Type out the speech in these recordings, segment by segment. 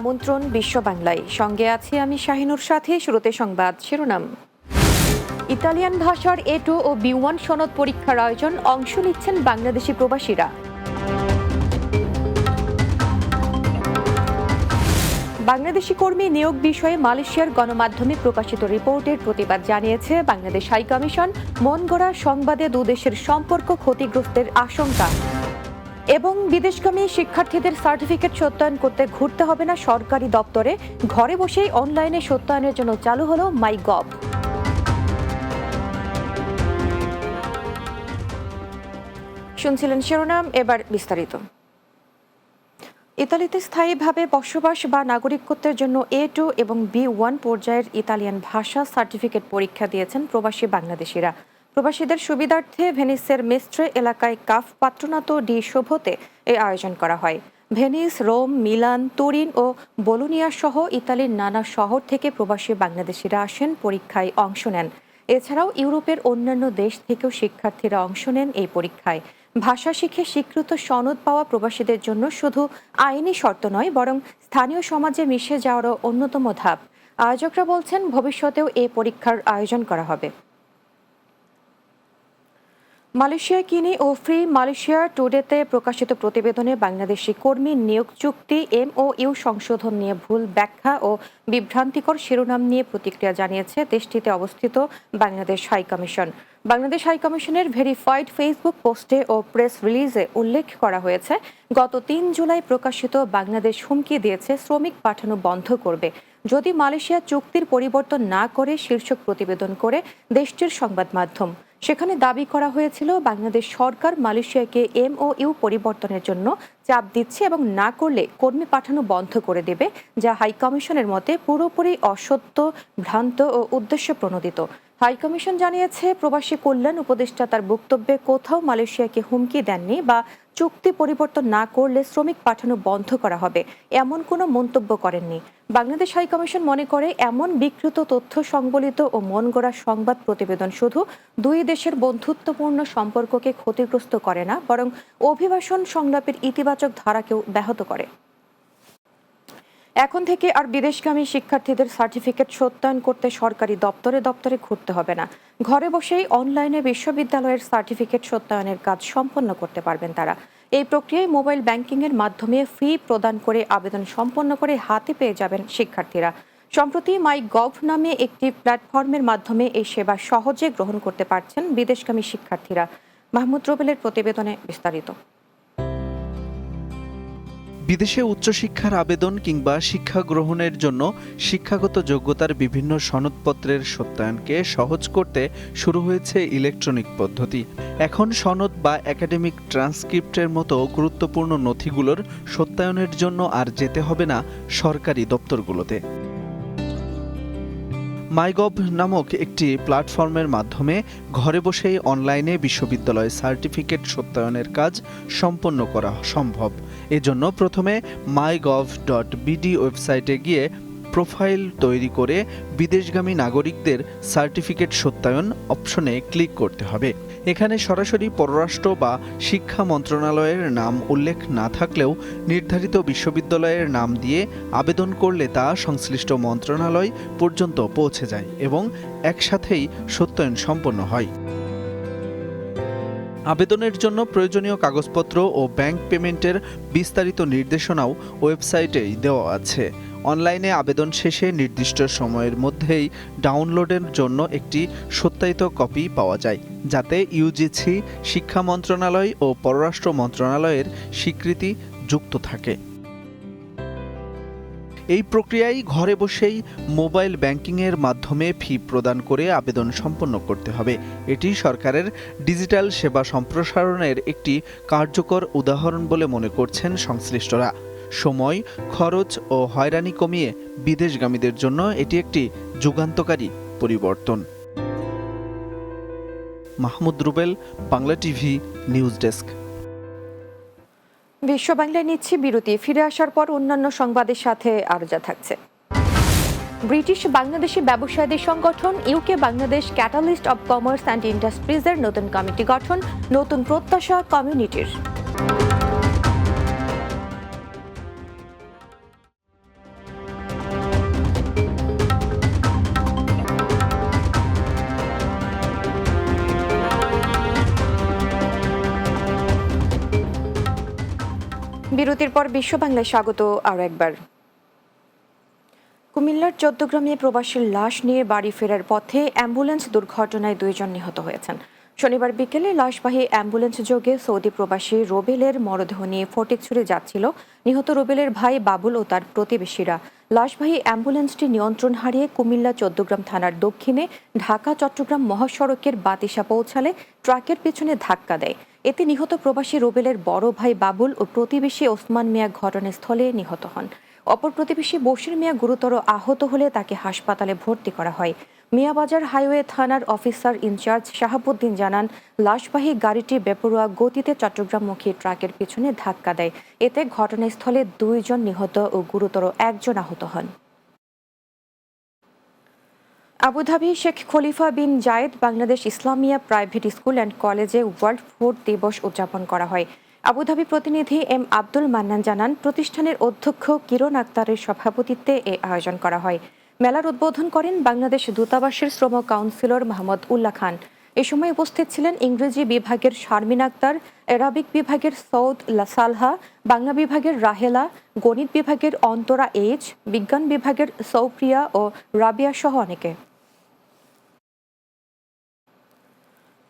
আমন্ত্রণ বিশ্ব বাংলায়। সঙ্গে আছি আমি শাহিনুর সাথে, শুরুতে সংবাদ শিরোনাম। ইতালিয়ান ভাষার এ টু ও বি ওয়ান সনদ পরীক্ষার আয়োজন অংশ নিচ্ছেন বাংলাদেশি প্রবাসীরা। বাংলাদেশি কর্মী নিয়োগ বিষয়ে মালয়েশিয়ার গণমাধ্যমে প্রকাশিত রিপোর্টের প্রতিবাদ জানিয়েছে বাংলাদেশ হাইকমিশন। মন গড়া সংবাদে দুদেশের সম্পর্ক ক্ষতিগ্রস্তের আশঙ্কা। এবং বিদেশগামী শিক্ষার্থীদের সার্টিফিকেট সত্যায়ন করতে ঘুরতে হবে না সরকারি দপ্তরে। ঘরে বসেই অনলাইনে সত্যায়নের জন্য চালু হলো মাই গভ শুনছিলেন শিরোনাম, এবার বিস্তারিত। ইতালিতে স্থায়ীভাবে বসবাস বা নাগরিকত্বের জন্য এ টু এবং বি ওয়ান পর্যায়ের ইতালিয়ান ভাষা সার্টিফিকেট পরীক্ষা দিয়েছেন প্রবাসী বাংলাদেশিরা। প্রবাসীদের সুবিধার্থে ভেনিসের মেস্ট্রে এলাকায় কাফ পাত্রনাতো ডি শোভতে এই আয়োজন করা হয়। ভেনিস, রোম, মিলান, তুরিন ও বলুনিয়া সহ ইতালির নানা শহর থেকে প্রবাসী বাংলাদেশিরা আসেন, পরীক্ষায় অংশ নেন। এছাড়াও ইউরোপের অন্যান্য দেশ থেকেও শিক্ষার্থীরা অংশ নেন এই পরীক্ষায়। ভাষা শিখে স্বীকৃত সনদ পাওয়া প্রবাসীদের জন্য শুধু আইনি শর্ত নয়, বরং স্থানীয় সমাজে মিশে যাওয়ারও অন্যতম ধাপ। আয়োজকরা বলছেন, ভবিষ্যতেও এ পরীক্ষার আয়োজন করা হবে। মালয়েশিয়া, কিনি ও ফ্রি মালয়েশিয়া টুডেতে প্রকাশিত প্রতিবেদনে বাংলাদেশি কর্মী নিয়োগ চুক্তি, এমওইউ সংশোধন নিয়ে ভুল ব্যাখ্যা ও বিভ্রান্তিকর শিরোনাম নিয়ে প্রতিক্রিয়া জানিয়েছে দেশটিতে অবস্থিত বাংলাদেশ হাইকমিশন বাংলাদেশ হাইকমিশনের ভেরিফাইড ফেসবুক পোস্টে ও প্রেস রিলিজে উল্লেখ করা হয়েছে, গত তিন জুলাই প্রকাশিত বাংলাদেশ হুমকি দিয়েছে শ্রমিক পাঠানো বন্ধ করবে। যদি মালয়েশিয়া চুক্তির পরিবর্তন না করে শীর্ষক প্রতিবেদন করে দেশটির সংবাদ মাধ্যম। সেখানে দাবি করা হয়েছিল বাংলাদেশ সরকার মালয়েশিয়াকে এমওইউ পরিবর্তনের জন্য চাপ দিচ্ছে এবং না করলে কর্মী পাঠানো বন্ধ করে দেবে, যা হাইকমিশনের মতে পুরোপুরি অসত্য, ভ্রান্ত ও উদ্দেশ্য প্রণোদিত হাইকমিশন জানিয়েছে, প্রবাসী কল্যাণ উপদেষ্টা তার বক্তব্যে কোথাও মালয়েশিয়াকে হুমকি দেননি বা চুক্তি পরিবর্তন না করলে শ্রমিক পাঠানো বন্ধ করা হবে। এমন কোনো মন্তব্য করেননি। বাংলাদেশ হাইকমিশন মনে করে এমন বিকৃত তথ্য সংবলিত ও মন গড়া সংবাদ প্রতিবেদন শুধু দুই দেশের বন্ধুত্বপূর্ণ সম্পর্ককে ক্ষতিগ্রস্ত করে না, বরং অভিবাসন সংলাপের ইতিবাচক ধারাকেও ব্যাহত করে। এখন থেকে আর বিদেশগামী শিক্ষার্থীদের সার্টিফিকেট সত্যায়ন করতে সরকারি দপ্তরে দপ্তরে ঘুরতে হবে না। ঘরে বসেই অনলাইনে বিশ্ববিদ্যালয়ের সার্টিফিকেট সত্যায়নের কাজ সম্পন্ন করতে পারবেন তারা। এই প্রক্রিয়ায় মোবাইল ব্যাংকিংয়ের মাধ্যমে ফি প্রদান করে আবেদন সম্পন্ন করে হাতে পেয়ে যাবেন শিক্ষার্থীরা। সম্প্রতি মাই গভ নামে একটি প্ল্যাটফর্মের মাধ্যমে এই সেবা সহজে গ্রহণ করতে পারছেন বিদেশগামী শিক্ষার্থীরা। মাহমুদ রবেলের প্রতিবেদনে বিস্তারিত। বিদেশে উচ্চশিক্ষার আবেদন কিংবা শিক্ষা গ্রহণের জন্য শিক্ষাগত যোগ্যতার বিভিন্ন সনদপত্রের সত্যায়নকে সহজ করতে শুরু হয়েছে ইলেকট্রনিক পদ্ধতি। এখন সনদ বা একাডেমিক ট্রান্সক্রিপ্টের মতো গুরুত্বপূর্ণ নথিগুলোর সত্যায়নের জন্য আর যেতে হবে না সরকারি দপ্তরগুলোতে। মাইগভ নামক একটি প্ল্যাটফর্মের মাধ্যমে ঘরে বসেই অনলাইনে বিশ্ববিদ্যালয় সার্টিফিকেট সত্যায়নের কাজ সম্পন্ন করা সম্ভব। এজন্য প্রথমে মাইগভ ডট বিডি ওয়েবসাইটে গিয়ে প্রোফাইল তৈরি করে বিদেশগামী নাগরিকদের সার্টিফিকেট সত্যায়ন অপশনে ক্লিক করতে হবে। এখানে সরাসরি পররাষ্ট্র বা শিক্ষা মন্ত্রণালয়ের নাম উল্লেখ না থাকলেও নির্ধারিত বিশ্ববিদ্যালয়ের নাম দিয়ে আবেদন করলে তা সংশ্লিষ্ট মন্ত্রণালয় পর্যন্ত পৌঁছে যায় এবং একসাথেই সত্যায়ন সম্পন্ন হয়। আবেদনের জন্য প্রয়োজনীয় কাগজপত্র ও ব্যাংক পেমেন্টের বিস্তারিত নির্দেশনাও ওয়েবসাইটেই দেওয়া আছে। অনলাইনে আবেদন শেষে নির্দিষ্ট সময়ের মধ্যেই ডাউনলোডের জন্য একটি সত্যায়িত কপি পাওয়া যায়, যাতে ইউজিসি, শিক্ষা মন্ত্রণালয় ও পররাষ্ট্র মন্ত্রণালয়ের স্বীকৃতি যুক্ত থাকে। এই প্রক্রিয়ায় ঘরে বসেই মোবাইল ব্যাংকিংয়ের মাধ্যমে ফি প্রদান করে আবেদন সম্পন্ন করতে হবে। এটি সরকারের ডিজিটাল সেবা সম্প্রসারণের একটি কার্যকর উদাহরণ বলে মনে করছেন সংশ্লিষ্টরা। সময়, খরচ ও হয়রানি কমিয়ে বিদেশগামীদের জন্য এটি একটি যুগান্তকারী পরিবর্তন। Mahmud Rubel, Bangla TV, news desk. বিশ্ব বাংলায় নিচ্ছি বিরতি। ফিরে আসার পর অন্যান্য সংবাদের সাথে আরও যা থাকছে। ব্রিটিশ বাংলাদেশি ব্যবসায়ীদের সংগঠন UK Bangladesh catalyst of commerce and ইন্ডাস্ট্রিজের নতুন কমিটি গঠন, নতুন প্রত্যাশা কমিউনিটির। বিরতির পর বিশ্ব বাংলায় স্বাগত আরও একবার। কুমিল্লার চৌদ্দগ্রামে প্রবাসীর লাশ নিয়ে বাড়ি ফেরার পথে অ্যাম্বুলেন্স দুর্ঘটনায় দুইজন নিহত হয়েছেন। শনিবার বিকেলে লাশবাহী অ্যাম্বুলেন্স যোগে সৌদি প্রবাসী রোবেলের মরদেহ নিয়ে ফটিকছড়ি যাচ্ছিল নিহত রোবেলের ভাই বাবুল ও তার প্রতিবেশীরা। লাশবাহী অ্যাম্বুলেন্সটি নিয়ন্ত্রণ হারিয়ে কুমিল্লা চৌদ্দগ্রাম থানার দক্ষিণে ঢাকা চট্টগ্রাম মহাসড়কের বাতিসা পৌঁছালে ট্রাকের পিছনে ধাক্কা দেয়। এতে নিহত প্রবাসী রোবেলের বড় ভাই বাবুল ও প্রতিবেশী ওসমান মিয়া ঘটনাস্থলে নিহত হন। অপর প্রতিবেশী বশির মিয়া গুরুতর আহত হলে তাকে হাসপাতালে ভর্তি করা হয়। মিয়াবাজার হাইওয়ে থানার অফিসার ইনচার্জ শাহাবুদ্দিন জানান, লাশবাহী গাড়িটি বেপরোয়া গতিতে চট্টগ্রামমুখী ট্রাকের পিছনে ধাক্কা দেয়। এতে ঘটনাস্থলে দুইজন নিহত ও গুরুতর একজন আহত হন। Abu Dhabi Sheikh Khalifa bin Zayed Bangladesh Islamia private school and কলেজে ওয়ার্ল্ড ফুড দিবস উদযাপন করা হয়। আবুধাবি প্রতিনিধি এম আব্দুল মান্নান জানান, প্রতিষ্ঠানের অধ্যক্ষ কিরণ আক্তারের সভাপতিত্বে এ আয়োজন করা হয়। মেলার উদ্বোধন করেন বাংলাদেশ দূতাবাসের শ্রম কাউন্সিলর মোহাম্মদ উল্লাহ খান। এ সময় উপস্থিত ছিলেন ইংরেজি বিভাগের শারমিন আক্তার, অ্যারাবিক বিভাগের সৌদ সালহা বাংলা বিভাগের রাহেলা, গণিত বিভাগের অন্তরা এইচ, বিজ্ঞান বিভাগের সৌপ্রিয়া ও রাবিয়া সহ অনেকে।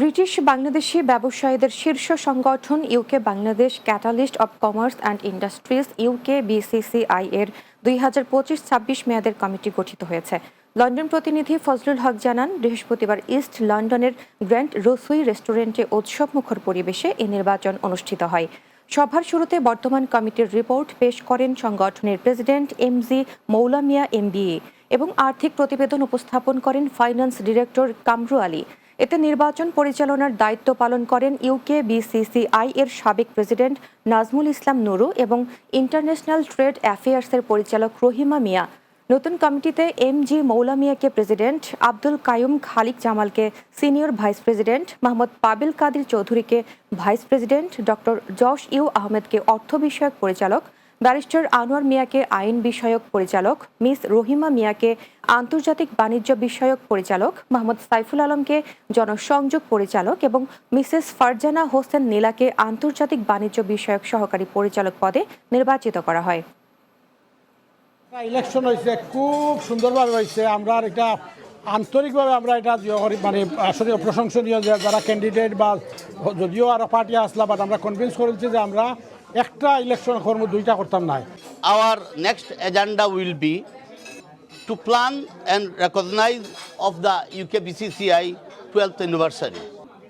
ব্রিটিশ বাংলাদেশি ব্যবসায়ীদের শীর্ষ সংগঠন UK Bangladesh catalyst of commerce and industries UK BCCI এর দুই হাজার পঁচিশ ছাব্বিশ মেয়াদের কমিটি গঠিত হয়েছে। লন্ডন প্রতিনিধি ফজলুল হক জানান, বৃহস্পতিবার ইস্ট লন্ডনের গ্র্যান্ড রসুই রেস্টুরেন্টে উৎসব মুখর পরিবেশে এই নির্বাচন অনুষ্ঠিত হয়। সভার শুরুতে বর্তমান কমিটির রিপোর্ট পেশ করেন সংগঠনের president M G Moulamia MBA এবং আর্থিক প্রতিবেদন উপস্থাপন করেন ফাইন্যান্স ডিরেক্টর কামরু আলী। এতে নির্বাচন পরিচালনার দায়িত্ব পালন করেন ইউকে বিসিসিআই এর সাবেক প্রেসিডেন্ট নাজমুল ইসলাম নুরু এবং ইন্টারন্যাশনাল ট্রেড অ্যাফেয়ার্সের পরিচালক রহিমা মিয়া। নতুন কমিটিতে এম জি মৌলা মিয়াকে president, Abdul Kayum Khalik জামালকে senior vice president, Mohammad Pabil Kadir চৌধুরীকে vice president, doctor Josh U আহমেদকে অর্থ বিষয়ক পরিচালক ব্যারিস্টার আনোয়ার মিয়াকে আইন বিষয়ক পরিচালক, মিস রহিমা মিয়াকে আন্তর্জাতিক বাণিজ্য বিষয়ক পরিচালক, মোহাম্মদ সাইফুল আলমকে জনসংযোগ পরিচালক এবং মিসেস ফারজানা হোসেন নীলাকে আন্তর্জাতিক বাণিজ্য বিষয়ক সহকারী পরিচালক পদে নির্বাচিত করা হয়। ইলেকশন হয়েছে খুব সুন্দরভাবে হয়েছে আমরা আর এটা আন্তরিকভাবে আমরা এটা মানে আসলে প্রশংসনীয় যারা ক্যান্ডিডেট বা যদিও আরও পার্টি আসলা বাট আমরা কনভিন্স করেছি যে আমরা একটা ইলেকশন কর্ম দুইটা করতাম নাই our next agenda will be to plan and recognize of the UKBCCI 12th anniversary,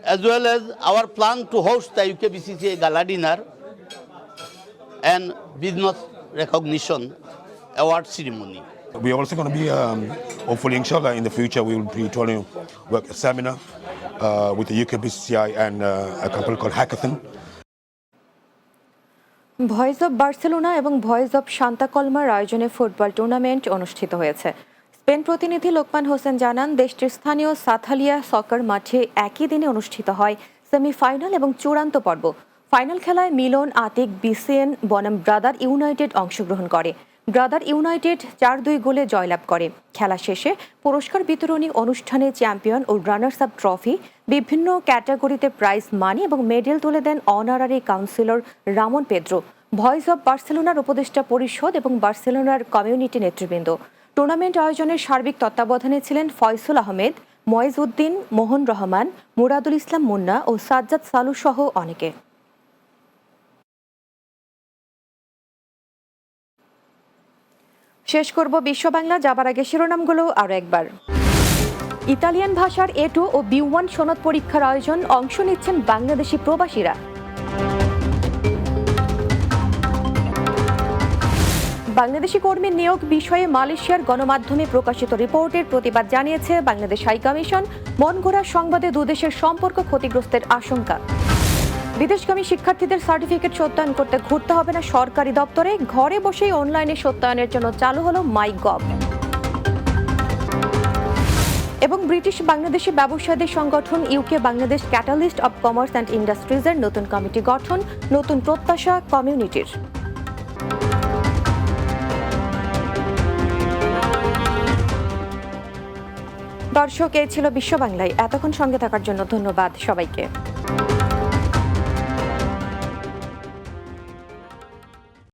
as well as our plan to host the UKBCCI gala dinner and business recognition award ceremony. We're also going to be, um, hopefully, inshallah, in the future, we will be trying to work a seminar uh, with the UKBCI and uh, a company called Hackathon. Voice of Barcelona এবং voice of শান্তাকলমার আয়োজনে football tournament অনুষ্ঠিত হয়েছে। Spain প্রতিনিধি লোকমান হোসেন জানান, দেশটির স্থানীয় সাথালিয়া সকার মাঠে একই দিনে অনুষ্ঠিত হয় সেমিফাইনাল এবং চূড়ান্ত পর্ব। ফাইনাল খেলায় মিলন, আতিক, বিসিএন, বনাম ব্রাদার ইউনাইটেড অংশগ্রহণ করে। ব্রাদার ইউনাইটেড চার দুই গোলে জয়লাভ করে। খেলা শেষে পুরস্কার বিতরণী অনুষ্ঠানে চ্যাম্পিয়ন ও রানার্স আপ ট্রফি, বিভিন্ন ক্যাটাগরিতে প্রাইজ মানি এবং মেডেল তুলে দেন honorary councillor Ramon Pedro, voice of বার্সেলোনার উপদেষ্টা পরিষদ এবং বার্সেলোনার কমিউনিটি নেতৃবৃন্দ। টুর্নামেন্ট আয়োজনের সার্বিক তত্ত্বাবধানে ছিলেন ফয়সুল আহমেদ, ময়েজ উদ্দিন, মোহন রহমান, মুরাদুল ইসলাম মুন্না ও সাজ্জাদ সালু সহ অনেকে। শেষ করব বিশ্ব বাংলা যাবার আগে শিরোনামগুলো আরও একবার। ইতালিয়ান ভাষার এ টু ও বি ওয়ান সনদ পরীক্ষার আয়োজন, অংশ নিচ্ছেন বাংলাদেশি প্রবাসীরা। বাংলাদেশি কর্মী নিয়োগ বিষয়ে মালয়েশিয়ার গণমাধ্যমে প্রকাশিত রিপোর্টের প্রতিবাদ জানিয়েছে বাংলাদেশ হাইকমিশন মন গড়া সংবাদে দুদেশের সম্পর্ক ক্ষতিগ্রস্তের আশঙ্কা। বিদেশগামী শিক্ষার্থীদের সার্টিফিকেট সত্যায়ন করতে ঘুরতে হবে না সরকারি দপ্তরে। ঘরে বসেই অনলাইনে সত্যায়নের জন্য চালু হলো মাই গভ এবং ব্রিটিশ বাংলাদেশি ব্যবসায়ীদের সংগঠন UK Bangladesh catalyst of commerce and ইন্ডাস্ট্রিজের নতুন কমিটি গঠন, নতুন প্রত্যাশা কমিউনিটির। দর্শক, এই ছিল বিশ্ব বাংলায় এতক্ষণ সঙ্গে থাকার জন্য ধন্যবাদ সবাইকে।